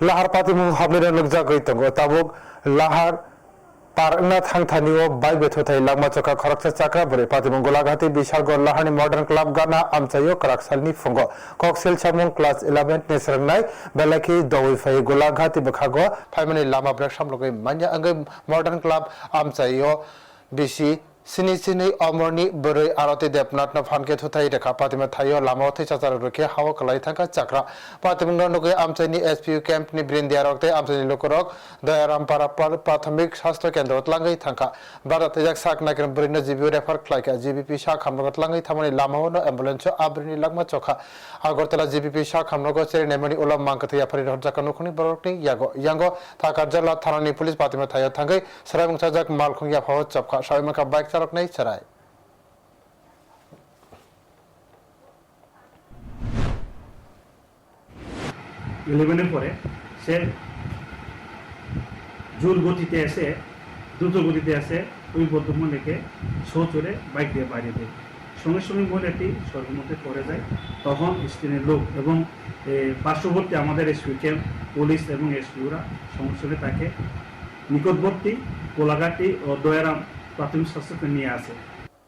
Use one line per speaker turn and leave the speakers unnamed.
lahar patimu hamira nugjagoi tongo. Tabuk lahar পারনা থাংথানিও বাই বেথোথাই লাগমা চকা খরকসা চাকরা বরে পাতিমং গোলাঘাটি বিশালগড় লাহানি মডার্ন ক্লাব গানা আমচাইও করাকসালনি ফঙ্গ কক্সেল চামং ক্লাস 11 নেসরংনাই বেলাকি দওই ফাই গোলাঘাটি বখাগো ফাইমানি লামা ব্রেক সামলগৈ মাnya আঙ্গৈ মডার্ন ক্লাব আমচাইও বেশি সিনি সিনি অমরনি বরৈ আরতি দেবনাথ না ফানকে থুথাই রেখা পাতিমা থাইও লামাও থৈ চাচার রকে হাওয়া কলাই থাকা চাকরা পাতিমং নগৈ আমচাইনি এসপিউ ক্যাম্প নি ব্রিন্দিয়া রকতে আমচাইনি লোকরক দয়ারাম পারা প্রাথমিক স্বাস্থ্য কেন্দ্র তলাঙ্গৈ থাকা বারা তেজাক সাক নাকিন বরিনো জিবিও রেফার খাইকা জিবিপি শাখ হামনগ তলাঙ্গৈ থামানি লামাও অ্যাম্বুলেন্স আবরিনি লাগমা চখা আগরতলা জিবিপি শাখ হামনগ চেরি নেমনি উলাম মাংকথি আফারি রহজাকা নখনি বরকনি ইয়াগো ইয়াঙ্গো থাকার জেলা থানানি পুলিশ পাতিমা থাইও থাঙ্গৈ সরাই মুংসাজাক মালখুঙ্গিয়া ফাও চপখা সাইমাকা বাইক চালক নাই সরাই
ইলেভেনের পরে সে জোর গতিতে এসে, দ্রুত গতিতে এসে ওই বদ্ধ মহিলাকে শো চড়ে বাইক দিয়ে বাইরে দেয় সঙ্গে সঙ্গে মহিলাটি স্বর্গমধ্যে পড়ে যায়। তখন স্ক্রিনের লোক এবং পার্শ্ববর্তী আমাদের এসপি ক্যাম্প পুলিশ এবং এসপিওরা সঙ্গে সঙ্গে তাকে নিকটবর্তী কোলাঘাটি ও দয়ারাম প্রাথমিক স্বাস্থ্যকে নিয়ে আসে